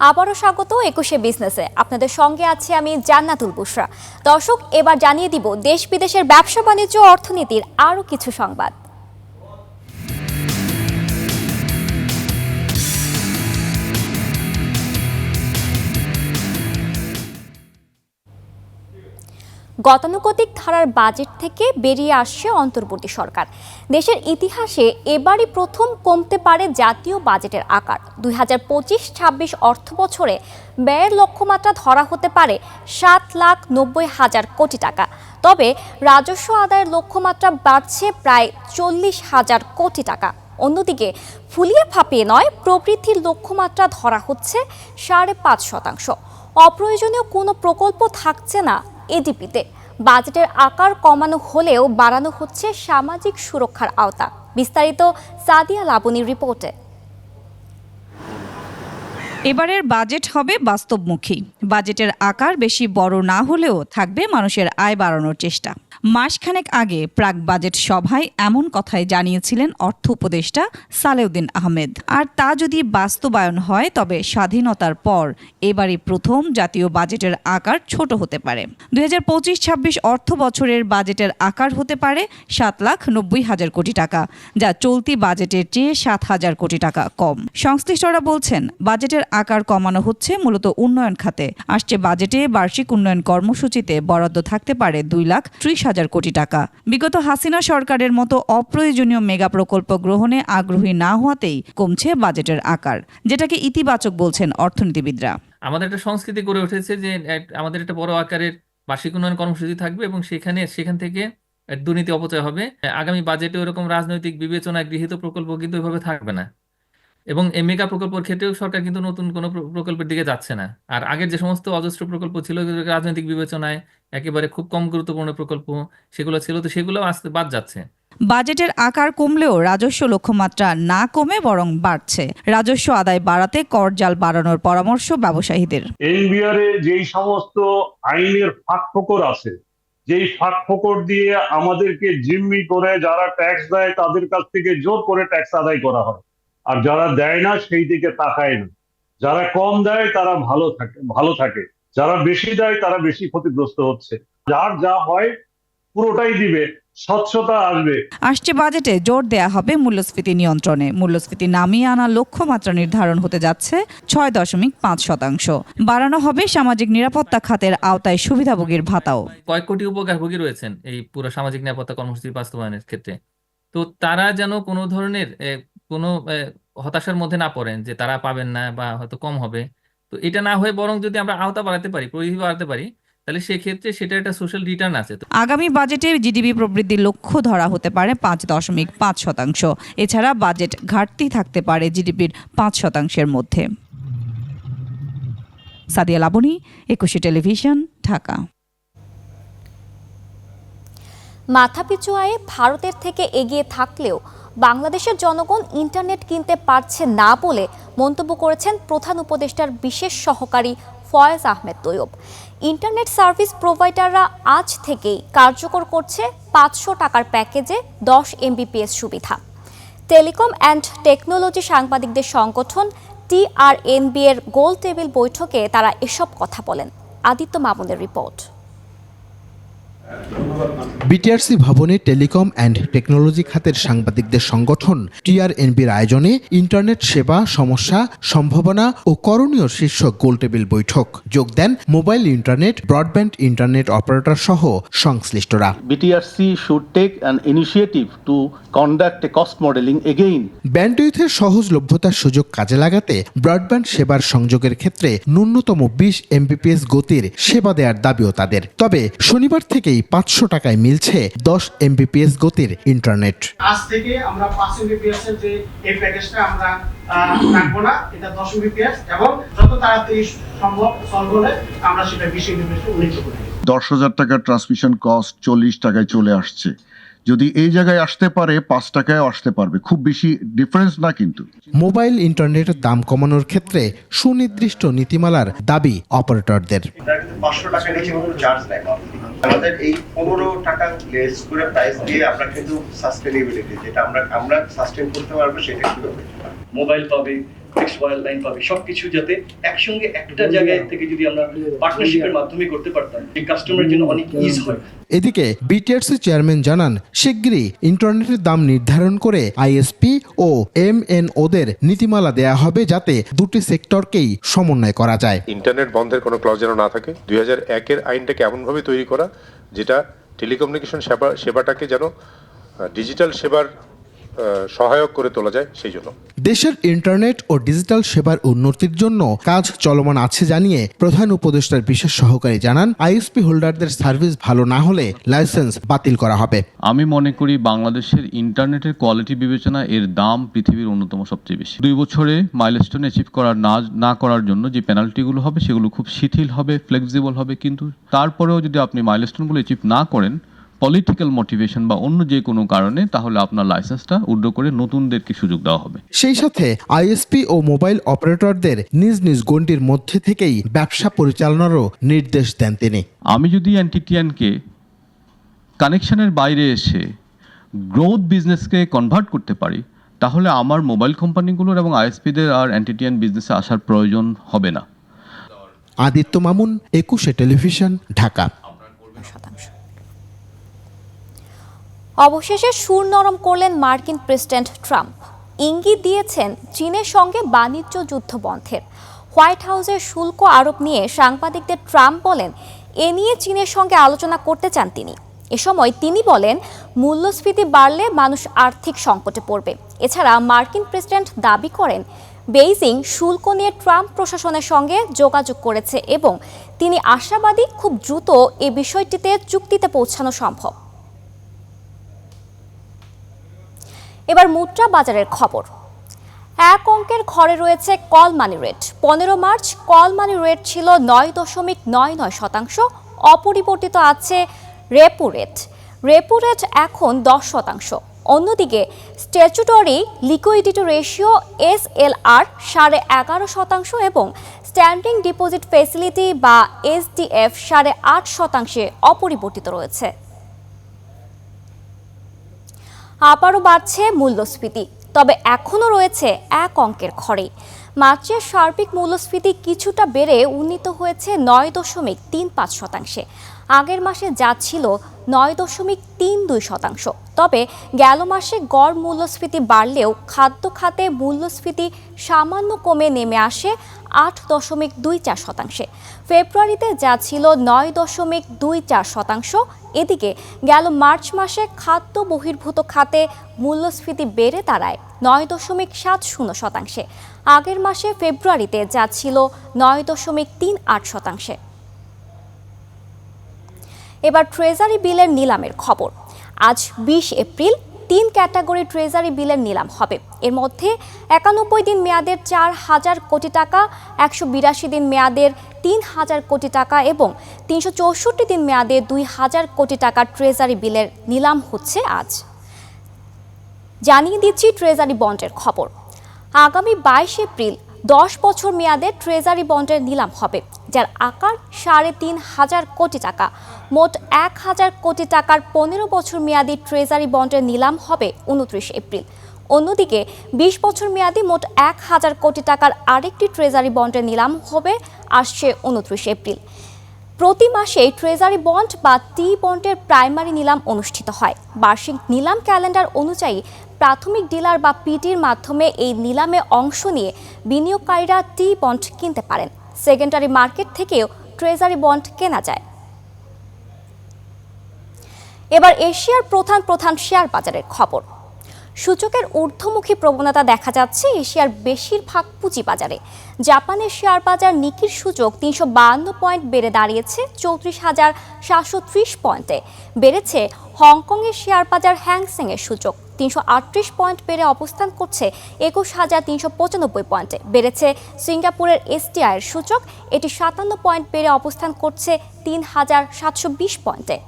আবারও স্বাগত একুশে বিজনেসে। আপনাদের সঙ্গে আছে আমি জান্নাতুল বুসরা দর্শক, এবার জানিয়ে দিব দেশ বিদেশের ব্যবসা বাণিজ্য অর্থনীতির আরও কিছু সংবাদ। গতানুগতিক ধারার বাজেট থেকে বেরিয়ে আসছে অন্তর্বর্তী সরকার। দেশের ইতিহাসে এবারই প্রথম কমতে পারে জাতীয় বাজেটের আকার। দুই হাজার পঁচিশ ছাব্বিশ অর্থ বছরে ব্যয়ের লক্ষ্যমাত্রা ধরা হতে পারে সাত লাখ নব্বই হাজার কোটি টাকা। তবে রাজস্ব আদায়ের লক্ষ্যমাত্রা বাড়ছে প্রায় চল্লিশ হাজার কোটি টাকা। অন্যদিকে ফুলিয়ে ফাঁপিয়ে নয়, প্রবৃদ্ধির লক্ষ্যমাত্রা ধরা হচ্ছে সাড়ে পাঁচ শতাংশ। অপ্রয়োজনীয় কোনো প্রকল্প থাকছে না এডিপিতে। বাজেটের আকার কমানো হলেও বাড়ানো হচ্ছে সামাজিক সুরক্ষার আওতা। বিস্তারিত সাদিয়া লাবণীর রিপোর্টে। এবারের বাজেট হবে বাস্তবমুখী। বাজেটের আকার বেশি বড় না হলেও থাকবে মানুষের আয় বাড়ানোর চেষ্টা। মাসখানেক আগে প্রাক বাজেট সভায় এমন কথাই জানিয়েছিলেন অর্থ উপদেষ্টা সালেউদ্দিন আহমেদ। আর তা যদি বাস্তবায়ন হয়, তবে স্বাধীনতার পর এবারই প্রথম জাতীয় বাজেটের আকার ছোট হতে পারে। দুই হাজার পঁচিশ ছাব্বিশ অর্থ বছরের বাজেটের আকার হতে পারে সাত লাখ নব্বই হাজার কোটি টাকা, যা চলতি বাজেটের চেয়ে সাত হাজার কোটি টাকা কম। সংশ্লিষ্টরা বলছেন, বাজেটের আকার কমানো হচ্ছে মূলত উন্নয়ন খাতে। আসছে বাজেটে বার্ষিক উন্নয়ন কর্মসূচিতে বরাদ্দ থাকতে পারে দুই লাখ ত্রিশ হাজার কোটি টাকা। বিগত হাসিনা সরকারের মতো অপ্রয়োজনীয় মেগা প্রকল্প গ্রহণে আগ্রহী না হওয়াতেই কমছে বাজেটের আকার, যেটাকে ইতিবাচক বলছেন অর্থনীতিবিদরা। আমাদের একটা সংস্কৃতি গড়ে উঠেছে যে আমাদের একটা বড় আকারের বার্ষিক উন্নয়ন কর্মসূচি থাকবে এবং সেখানে, সেখান থেকে দুর্নীতি অপচয় হবে। আগামী বাজেটে ওরকম রাজনৈতিক বিবেচনায় গৃহীত প্রকল্প কিন্তু ওইভাবে থাকবে না। এবং এই মেগা প্রকল্পের ক্ষেত্রেও সরকার কিন্তু নতুন কোনো প্র- প্রকল্পের দিকে যাচ্ছে না। আর আগের যে সমস্ত অজস্র প্রকল্প ছিল রাজনৈতিক বিবেচনায় একেবারে খুব কম গুরুত্বপূর্ণ প্রকল্প সেগুলো ছিল তো সেগুলো আসতে বাদ যাচ্ছে। বাজেটের আকার কমলেও রাজস্ব লক্ষ্যমাত্রা না কমে বরং বাড়ছে। রাজস্ব আদায় বাড়াতে কর জাল বাড়ানোর পরামর্শ ব্যবসায়ীদের। এনবিআর এ যেই সমস্ত আইনের ফাঁক ফোকর আছে যেই ফাঁক ফোকর দিয়ে আমাদেরকে জিম্মি করে যারা ট্যাক্স দেয় তাদের কাছ থেকে জোর করে ট্যাক্স আদায় করা হয়। আর যারা দেয় না সেই দিকে তাকায় না। যারা কম দেয় তারা ভালো থাকে ভালো থাকে। যারা বেশি দেয় তারা বেশি ক্ষতিগ্রস্ত হচ্ছে। যার যা হয় পুরোটাই দিবে। স্বচ্ছতা আসবে। আসছে বাজেটে জোর দেয়া হবে মূল্যস্ফীতি নিয়ন্ত্রণে। মূল্যস্ফীতি নামিয়ে আনা লক্ষ্যমাত্রা নির্ধারণ হতে যাচ্ছে ছয় দশমিক পাঁচ শতাংশ। বাড়ানো হবে সামাজিক নিরাপত্তা খাতের আওতায় সুবিধাভোগীর ভাতাও। কয়েক কোটি উপকারভোগী রয়েছেন এই পুরো সামাজিক নিরাপত্তা কর্মসূচির বাস্তবায়নের ক্ষেত্রে। তো তারা যেন কোনো ধরনের কোনো হতাশার মধ্যে না পড়েন যে তারা পাবেন না বা হয়তো কম হবে। তো এটা না হয়ে বরং যদি আমরা আওতা বাড়াতে পারি পরিধি বাড়াতে পারি তাহলে সেক্ষেত্রে সেটা একটা সোশ্যাল রিটার্ন আছে। তো আগামী বাজেটে জিডিপি প্রবৃদ্ধির লক্ষ্য ধরা হতে পারে পাঁচ দশমিক পাঁচ শতাংশ। এছাড়া বাজেট ঘাটতি থাকতে পারে জিডিপির পাঁচ শতাংশের মধ্যে। সাদিয়া লাবণী একুশে টেলিভিশন ঢাকা। মাথাপিছু আয়ে ভারতের থেকে এগিয়ে থাকলেও বাংলাদেশের জনগণ ইন্টারনেট কিনতে পারছে না বলে মন্তব্য করেছেন প্রধান উপদেষ্টার বিশেষ সহকারী ফয়েজ আহমেদ তৈয়ব। ইন্টারনেট সার্ভিস প্রোভাইডাররা আজ থেকেই কার্যকর করছে পাঁচশো টাকার প্যাকেজে দশ এমবিপিএস সুবিধা। টেলিকম অ্যান্ড টেকনোলজি সাংবাদিকদের সংগঠন টিআরএনবি এর গোল টেবিল বৈঠকে তারা এসব কথা বলেন। আদিত্য মামুনের রিপোর্ট। বিটিআরসি ভবনে টেলিকম অ্যান্ড টেকনোলজি খাতের সাংবাদিকদের সংগঠন টিআরএনবির আয়োজনে ইন্টারনেট সেবা সমস্যা সম্ভাবনা ও করণীয় শীর্ষক গোলটেবিল বৈঠক। যোগ দেন mobile internet broadband internet operator সহ সংশ্লিষ্টরা। BTRC should take an initiative to conduct a cost modeling again ব্যান্ডউইথের সহজলভ্যতার সুযোগ কাজে লাগাতে ব্রডব্যান্ড সেবার সংযোগের ক্ষেত্রে ন্যূনতম বিশ এমবিপিএস গতির সেবা দেওয়ার দাবিও তাদের। তবে শনিবার থেকেই পাঁচশো টাকায় মিলছে দশ এমবিপিএস গতির ইন্টারনেট আজ থেকে আমরা পাঁচ এমবিপিএস এর যে এই প্যাকেজটা আমরা রাখব না এটা দশ এমবিপিএস এবং যত তাড়াতাড়ি সম্ভব সলভ হলে আমরা সেটা বিশ এমবিপিএস উন্নীত করি দশ হাজার টাকার ট্রান্সমিশন কস্ট চল্লিশ টাকায় চলে আসছে। যদি এই জায়গায় আসতে পারে পাঁচ টাকায় আসতে পারবে। খুব বেশি ডিফারেন্স না কিন্তু। মোবাইল ইন্টারনেটের দাম কমানোর ক্ষেত্রে সুনির্দিষ্ট নীতিমালার দাবি অপারেটরদের। পাঁচশো টাকা নিচে কোনো চার্জ নেয়? আমাদের এই পনেরো টাকা লেস করে প্রাইস দিয়ে আমরা কিন্তু সাস্টেনেবিলিটি যেটা আমরা আমরা সাস্টেন করতে পারব সেটা শুরু মোবাইল পাবে। ফিক্সড লাইন পাবে। সবকিছু যাতে একসঙ্গে একটা জায়গায় থেকে যদি আমরা পার্টনারশিপের মাধ্যমে করতে পারতাম এই কাস্টমারের জন্য অনেক ইজ হয়। এদিকে বিটিআরসি চেয়ারম্যান জানান শিগগিরই ইন্টারনেটের দাম নির্ধারণ করে আইএসপি ও এমএনওদের নীতিমালা দেয়া হবে যাতে দুটি সেক্টরকেই সমন্বয় করা যায়। ইন্টারনেট বন্ধের কোনো ক্লজ যেন না থাকে দুই হাজার একের আইনটাকে এমনভাবে তৈরি করা যেটা টেলিকমিউনিকেশন সেবা সেবাটাকে যেন ডিজিটাল সেবার সহায়ক করে তোলা যায় সেই জন্য। দেশের ইন্টারনেট ও ডিজিটাল সেবার উন্নতির জন্য কাজ চলমান আছে জানিয়ে প্রধান উপদেষ্টার বিশেষ সহকারী জানান আইএসপি হোল্ডারদের সার্ভিস ভালো না হলে লাইসেন্স বাতিল করা হবে। আমি মনে করি বাংলাদেশের ইন্টারনেটের কোয়ালিটি বিবেচনা এর দাম পৃথিবীর অন্যতম সবচেয়ে বেশি। দুই বছরে মাইলস্টোন অ্যাচিভ করার না না করার জন্য যে পেনাল্টিগুলো হবে সেগুলো খুব শিথিল হবে ফ্লেক্সিবল হবে কিন্তু তারপরেও যদি আপনি মাইলস্টোনগুলো অ্যাচিভ না করেন পলিটিক্যাল মোটিভেশন বা অন্য যে কোনো কারণে তাহলে আপনার লাইসেন্সটা উড্র করে নতুনদেরকে সুযোগ দেওয়া হবে। সেই সাথে আইএসপি ও মোবাইল অপারেটরদের নিজ নিজ গণ্ডির মধ্যে থেকেই ব্যবসা পরিচালনারও নির্দেশ দেন তিনি। আমি যদি অ্যান্টিটিয়ানকে কানেকশনের বাইরে এসে গ্রোথ বিজনেসকে কনভার্ট করতে পারি তাহলে আমার মোবাইল কোম্পানিগুলোর এবং আইএসপিদের আর অ্যান্টিটিয়ান বিজনেসে আসার প্রয়োজন হবে না। আদিত্য মামুন একুশে টেলিভিশন ঢাকা। শতাংশ অবশেষে সুর নরম করলেন মার্কিন প্রেসিডেন্ট ট্রাম্প। ইঙ্গিত দিয়েছেন চীনের সঙ্গে বাণিজ্য যুদ্ধ বন্ধের হোয়াইট হাউসের শুল্ক আরোপ নিয়ে সাংবাদিকদের ট্রাম্প বলেন, এ নিয়ে চীনের সঙ্গে আলোচনা করতে চান তিনি। এ সময় তিনি বলেন, মূল্যস্ফীতি বাড়লে মানুষ আর্থিক সংকটে পড়বে। এছাড়া মার্কিন প্রেসিডেন্ট দাবি করেন, বেইজিং শুল্ক নিয়ে ট্রাম্প প্রশাসনের সঙ্গে যোগাযোগ করেছে এবং তিনি আশাবাদী খুব দ্রুত এ বিষয়টিতে চুক্তিতে পৌঁছানো সম্ভব। এবার মুদ্রা বাজারের খবর। এক অঙ্কের ঘরে রয়েছে কল মানি রেট। পনেরো মার্চ, কল মানি রেট ছিল নয় দশমিক নয় নয় শতাংশ, অপরিবর্তিত আছে রেপো রেট। রেপো রেট এখন দশ শতাংশ। অন্যদিকে, statutory liquidity ratio S L R সাড়ে এগারো শতাংশ এবং স্ট্যান্ডিং ডিপোজিট ফেসিলিটি বা এসডিএফ সাড়ে আট শতাংশে অপরিবর্তিত রয়েছে। আবারও বাড়ছে মূল্যস্ফীতি। তবে এখনও রয়েছে এক অঙ্কের ঘরে মার্চের সার্বিক মূল্যস্ফীতি কিছুটা বেড়ে উন্নীত হয়েছে নয় দশমিক তিন পাঁচ শতাংশে। আগের মাসে যা ছিল নয় দশমিক তিন দুই শতাংশ। তবে গেল মাসে গড় মূল্যস্ফীতি বাড়লেও খাদ্য খাতে মূল্যস্ফীতি সামান্য কমে নেমে আসে আট দশমিক দুই চার শতাংশে। ফেব্রুয়ারিতে যা ছিল নয় দশমিক দুই চার শতাংশ, এদিকে গেল মার্চ মাসে খাদ্য বহির্ভূত খাতে মূল্যস্ফীতি বেড়ে দাঁড়ায় নয় দশমিক সাত শূন্য শতাংশে। আগের মাসে ফেব্রুয়ারিতে যা ছিল নয় দশমিক তিন আট শতাংশে। এবার ট্রেজারি বিলের নিলামের খবর। আজ বিশ এপ্রিল তিন ক্যাটাগরি ট্রেজারি বিলের নিলাম হবে। এর মধ্যে একানব্বই দিন মেয়াদের চার হাজার কোটি টাকা, একশো বিরাশি দিন মেয়াদের তিন হাজার কোটি টাকা এবং তিনশো চৌষট্টি দিন মেয়াদে দুই হাজার কোটি টাকা ট্রেজারি বিলের নিলাম হচ্ছে আজ। জানিয়ে দিচ্ছি ট্রেজারি বন্ডের খবর। আগামী বাইশ এপ্রিল দশ বছর মেয়াদে ট্রেজারি বন্ডের নিলাম হবে, যার আকার সাড়ে তিন হাজার কোটি টাকা। মোট এক হাজার কোটি টাকার পনেরো বছর মেয়াদি ট্রেজারি বন্ডের নিলাম হবে উনত্রিশ এপ্রিল। অন্যদিকে, বিশ বছর মেয়াদি মোট এক হাজার কোটি টাকার আরেকটি ট্রেজারি বন্ডের নিলাম হবে, আসছে উনত্রিশ এপ্রিল। প্রতি মাসে ট্রেজারি বন্ড বা টি বন্ডের প্রাইমারি নিলাম অনুষ্ঠিত হয়। বার্ষিক নিলাম ক্যালেন্ডার অনুযায়ী প্রাথমিক ডিলার বা পিটির মাধ্যমে এই নিলামে অংশ নিয়ে বিনিয়োগকারীরা টি বন্ড কিনতে পারেন। সেকেন্ডারি মার্কেট থেকেও ট্রেজারি বন্ড কেনা যায়। এবার এশিয়ার প্রধান প্রধান শেয়ার বাজারের খবর। সূচকের ঊর্ধ্বমুখী প্রবণতা দেখা যাচ্ছে এশিয়ার বেশিরভাগ পুঁজিবাজারে। জাপানের শেয়ার বাজার নিকির সূচক তিনশো পয়েন্ট বেড়ে দাঁড়িয়েছে চৌত্রিশ হাজার সাতশো ত্রিশ পয়েন্টে। বেড়েছে হংকংয়ের শেয়ার বাজার হ্যাংসেংয়ের সূচক। তিনশো আটত্রিশ পয়েন্ট বেড়ে অবস্থান করছে একুশ হাজার তিনশো পঁচানব্বই পয়েন্টে। বেড়েছে সিঙ্গাপুরের এসটিআইয়ের সূচক, এটি সাতান্ন পয়েন্ট বেড়ে অবস্থান করছে তিন হাজার সাতশো বিশ পয়েন্টে।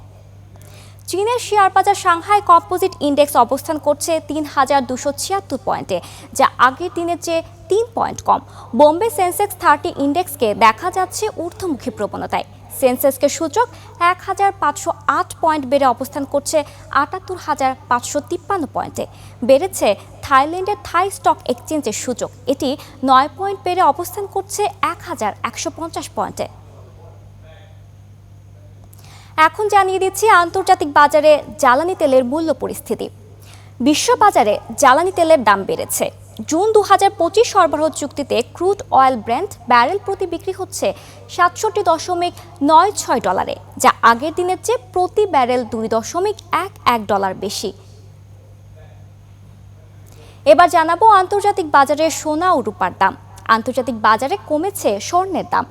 চীনের শেয়ার বাজার সাংহাই কম্পোজিট ইন্ডেক্স অবস্থান করছে তিন হাজার দুশো ছিয়াত্তর পয়েন্টে, যা আগের দিনের চেয়ে তিন পয়েন্ট কম। বোম্বে সেন্সেক্স থার্টি ইন্ডেক্সকে দেখা যাচ্ছে ঊর্ধ্বমুখী প্রবণতায়। সেন্সেক্সকে সূচক এক হাজার পাঁচশো আট পয়েন্ট বেড়ে অবস্থান করছে আটাত্তর হাজার পাঁচশো তিপ্পান্ন পয়েন্টে। বেড়েছে থাইল্যান্ডের থাই স্টক এক্সচেঞ্জের সূচক। এটি নয় পয়েন্ট বেড়ে অবস্থান করছে এক হাজার একশো পঞ্চাশ পয়েন্টে। এখন জানিয়ে দিচ্ছি আন্তর্জাতিক বাজারে জ্বালানি তেলের মূল্য পরিস্থিতি। বিশ্ব বাজারে জ্বালানি তেলের দাম বেড়েছে। জুন দু হাজার পঁচিশ সরবরাহ চুক্তিতে ক্রুড অয়েল ব্র্যান্ড ব্যারেল প্রতি বিক্রি হচ্ছে সাতষট্টি দশমিক নয় ছয় ডলারে, যা আগের দিনের চেয়ে প্রতি ব্যারেল দুই দশমিক এক এক ডলার বেশি। এবার জানাব আন্তর্জাতিক বাজারে সোনা ও রূপার দাম। আন্তর্জাতিক বাজারে কমেছে স্বর্ণের দাম।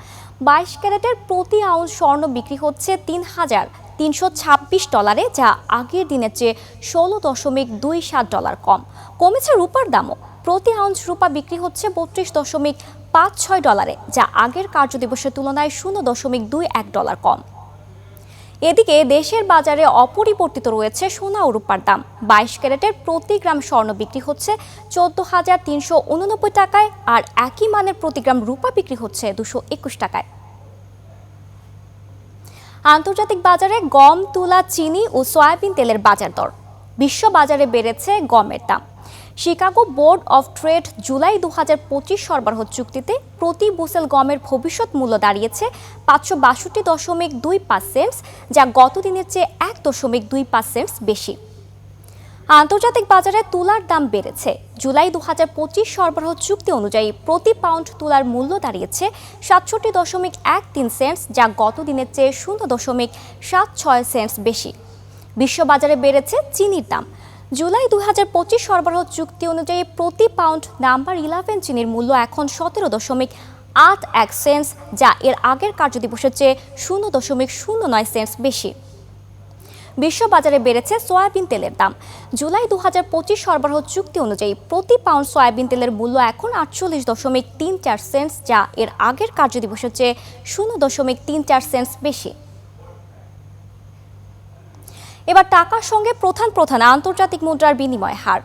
বাইশ ক্যারেটের প্রতি আউন্স স্বর্ণ বিক্রি হচ্ছে তিন হাজার তিনশো ছাব্বিশ ডলারে, যা আগের দিনের চেয়ে ষোলো দশমিক দুই সাত ডলার কম। কমেছে রূপার দামও। প্রতি আউন্স রূপা বিক্রি হচ্ছে বত্রিশ দশমিক পাঁচ ছয় ডলারে, যা আগের কার্যদিবসের তুলনায় শূন্য দশমিক দুই এক ডলার কম। এদিকে দেশের বাজারে অপরিবর্তিত রয়েছে সোনা ও রূপার দাম। বাইশ ক্যারেটের প্রতি গ্রাম স্বর্ণ বিক্রি হচ্ছে চোদ্দ হাজার তিনশো উননব্বই টাকায়, আর একই মানের প্রতি গ্রাম রূপা বিক্রি হচ্ছে দুশো একুশ টাকায়। আন্তর্জাতিক বাজারে গম, তুলা, চিনি ও সয়াবিন তেলের বাজার দর। বিশ্ব বাজারে বেড়েছে গমের দাম। Chicago board of trade July দু হাজার পঁচিশ সরবরাহ চুক্তিতে প্রতি বুসেল গমের ভবিষ্যৎ মূল্য দাঁড়িয়েছে পাঁচশো বাষট্টি দশমিক দুই পাঁচ সেন্টস যা গত দিনের চেয়ে এক দশমিক দুই পাঁচ সেন্টস বেশি। আন্তর্জাতিক বাজারে তুলার দাম বেড়েছে। জুলাই দু হাজার পঁচিশ সরবরাহ চুক্তি অনুযায়ী প্রতি পাউন্ড তুলার মূল্য দাঁড়িয়েছে সাতষট্টি দশমিক এক তিন সেন্টস যা গত দিনের চেয়ে শূন্য দশমিক সাত ছয় সেন্টস বেশি। বিশ্ববাজারে বেড়েছে চিনির দাম। জুলাই দু হাজার পঁচিশ সরবরাহ চুক্তি অনুযায়ী প্রতি পাউন্ড নাম্বার ইলেভেন চিনির মূল্য এখন সতেরো দশমিক আট এক সেন্স যা এর আগের কার্যদিবসের চেয়ে শূন্য দশমিক শূন্য নয় সেন্স বেশি। বিশ্ববাজারে বেড়েছে সয়াবিন তেলের দাম। জুলাই দু হাজার পঁচিশ সরবরাহ চুক্তি অনুযায়ী প্রতি পাউন্ড সয়াবিন তেলের মূল্য এখন আটচল্লিশ দশমিক তিন চার সেন্স যা এর আগের কার্যদিবসের চেয়ে শূন্য দশমিক তিন চার সেন্স বেশি। এবার টাকার সঙ্গে প্রধান প্রধান আন্তর্জাতিক মুদ্রার বিনিময় হার।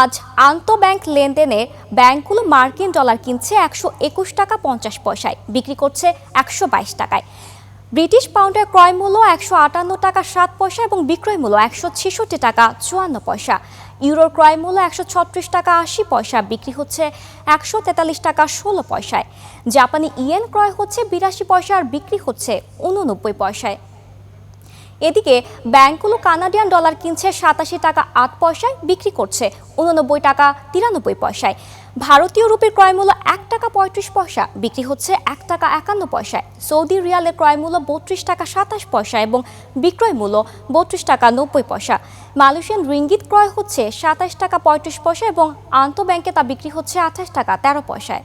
আজ আন্তঃব্যাংক লেনদেনে ব্যাংকগুলো মার্কিন ডলার কিনছে একশো একুশ টাকা পঞ্চাশ পয়সায়, বিক্রি করছে একশো বাইশ টাকায়। ব্রিটিশ পাউন্ডের ক্রয় মূল্য একশো আটান্ন টাকা সাত পয়সা এবং বিক্রয় মূল্য একশো ছেষট্টি টাকা চুয়ান্ন পয়সা। ইউরোর ক্রয় মূল্য একশো ছত্রিশ টাকা আশি পয়সা, বিক্রি হচ্ছে একশো তেতাল্লিশ টাকা ষোলো পয়সায়। জাপানি ইয়েন ক্রয় হচ্ছে বিরাশি পয়সা আর বিক্রি হচ্ছে উননব্বই পয়সায়। এদিকে ব্যাংকগুলো কানাডিয়ান ডলার কিনছে সাতাশি টাকা আট পয়সায়, বিক্রি করছে উননব্বই টাকা তিরানব্বই পয়সায়। ভারতীয় রুপির ক্রয় মূল্য এক টাকা পঁয়ত্রিশ পয়সা, বিক্রি হচ্ছে এক টাকা একান্ন পয়সায়। সৌদি রিয়ালের ক্রয় মূল্য বত্রিশ টাকা সাতাশ পয়সা এবং বিক্রয় মূল্য বত্রিশ টাকা নব্বই পয়সা। মালয়েশিয়ান রিঙ্গিত ক্রয় হচ্ছে সাতাশ টাকা পঁয়ত্রিশ পয়সা এবং আন্তঃব্যাংকে তা বিক্রি হচ্ছে আঠাশ টাকা তেরো পয়সায়।